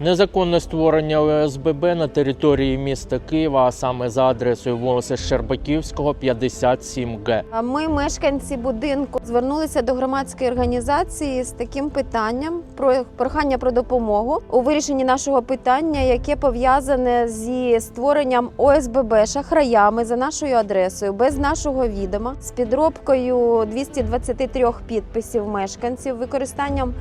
Незаконне створення ОСББ на території міста Києва, а саме за адресою вулиця Щербаківського, 57Г. А Ми, мешканці будинку, звернулися до громадської організації з таким питанням про прохання про допомогу у вирішенні нашого питання, яке пов'язане зі створенням ОСББ шахраями за нашою адресою, без нашого відома, з підробкою 223 підписів мешканців, використанням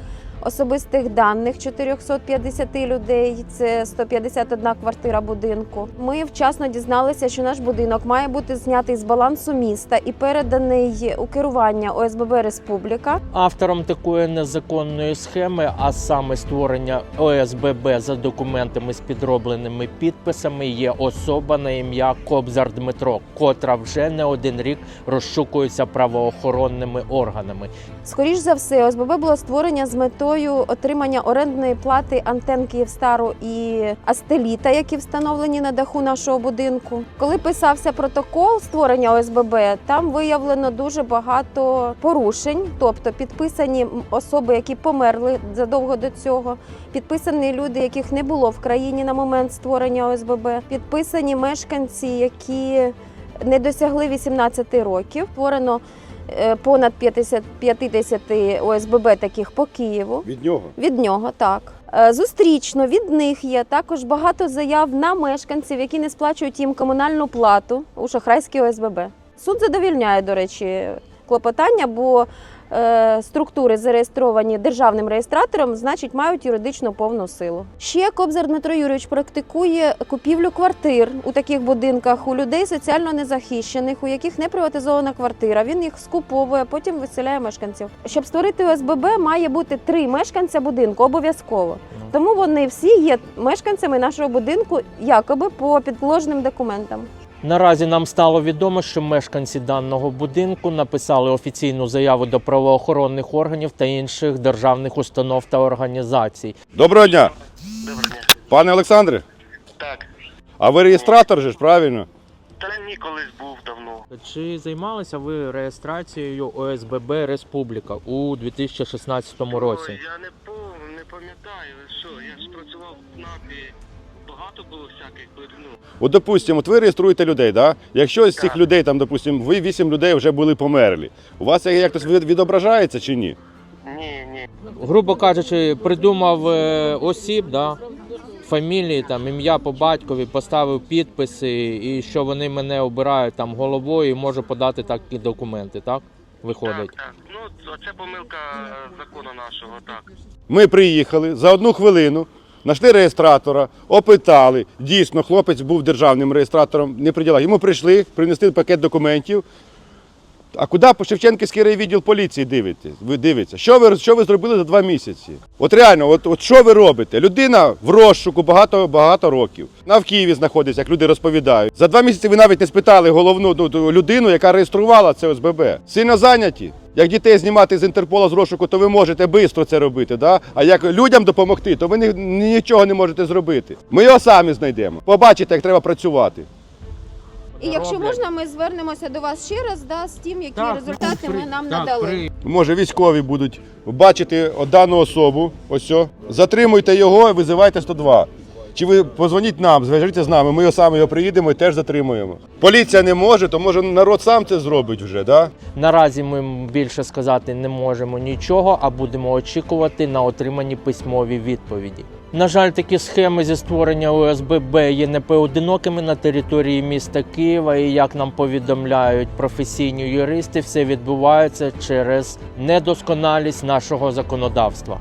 особистих даних 450 людей. Це 151 квартира будинку. Ми вчасно дізналися, що наш будинок має бути знятий з балансу міста і переданий у керування ОСББ Республіка. Автором такої незаконної схеми, а саме створення ОСББ за документами з підробленими підписами, є особа на ім'я Кобзар Дмитро, котра вже не один рік розшукується правоохоронними органами. Скоріш за все, ОСББ було створення з метою отримання орендної плати антен Київстару і Астеліта, які встановлені на даху нашого будинку. Коли писався протокол створення ОСББ, там виявлено дуже багато порушень, тобто підписані особи, які померли задовго до цього, підписані люди, яких не було в країні на момент створення ОСББ, підписані мешканці, які не досягли 18 років. Створено понад 50, 50 ОСББ таких по Києву. Від нього. Від нього так. Е, Зустрічно від них є також багато заяв на мешканців, які не сплачують їм комунальну плату у шахрайській ОСББ. Суд задовільняє, до речі, клопотання, бо е, структури зареєстровані державним реєстратором, значить, мають юридичну повну силу. Ще Кобзар Дмитро Юрійович практикує купівлю квартир у таких будинках у людей соціально незахищених, у яких не приватизована квартира. Він їх скуповує, потім виселяє мешканців. Щоб створити ОСББ, має бути три мешканця будинку обов'язково. Тому вони всі є мешканцями нашого будинку, якоби по підложним документам. Наразі нам стало відомо, що мешканці даного будинку написали офіційну заяву до правоохоронних органів та інших державних установ та організацій. Доброго дня. Доброго дня. Пане Олександре, Так. а ви реєстратор же ж, правильно? Та ні, колись був давно. Чи займалися ви реєстрацією ОСББ Республіка у 2016 році? Ой, я не пов... не пам'ятаю, що, я ж працював в НАПі. Багато було всяких, ну, От, допустимо, от ви реєструєте людей, да? Якщо з цих людей, там, допустимо, ви вісім людей вже були померлі, у вас якось відображається чи ні? ні, ні. Грубо кажучи, придумав е, осіб, да, фамілії, там, ім'я по батькові, поставив підписи, і що вони мене обирають там головою, і можу подати такі документи, так? Виходить. Так, так. Ну, оце помилка е, закону нашого, так. Ми приїхали за одну хвилину, знайшли реєстратора, опитали. Дійсно, хлопець був державним реєстратором, не при ділах. Йому прийшли, принесли пакет документів. А куди по Шевченківський райвідділ поліції дивитесь? Ви дивиться, що ви, що ви зробили за два місяці? От реально, от, от що ви робите? Людина в розшуку багато, багато років. На в Києві знаходиться, як люди розповідають. За два місяці ви навіть не спитали головну ну, людину, яка реєструвала це ОСББ. Сильно зайняті. Як дітей знімати з Інтерпола з розшуку, то ви можете швидко це робити. Да? А як людям допомогти, то ви ні- нічого не можете зробити. Ми його самі знайдемо. Побачите, як треба працювати. І якщо можна, ми звернемося до вас ще раз да, з тим, які Так, результати при- ми нам так, надали. при- Може, військові будуть бачити дану особу. Ось о. Затримуйте його і визивайте 102. Чи ви позвоніть нам, зв'яжіться з нами, ми самі його приїдемо і теж затримуємо. Поліція не може, то може народ сам це зробить вже, да? Наразі ми більше сказати не можемо нічого, а будемо очікувати на отримані письмові відповіді. На жаль, такі схеми зі створення ОСББ є непоодинокими на території міста Києва, і як нам повідомляють професійні юристи, все відбувається через недосконалість нашого законодавства.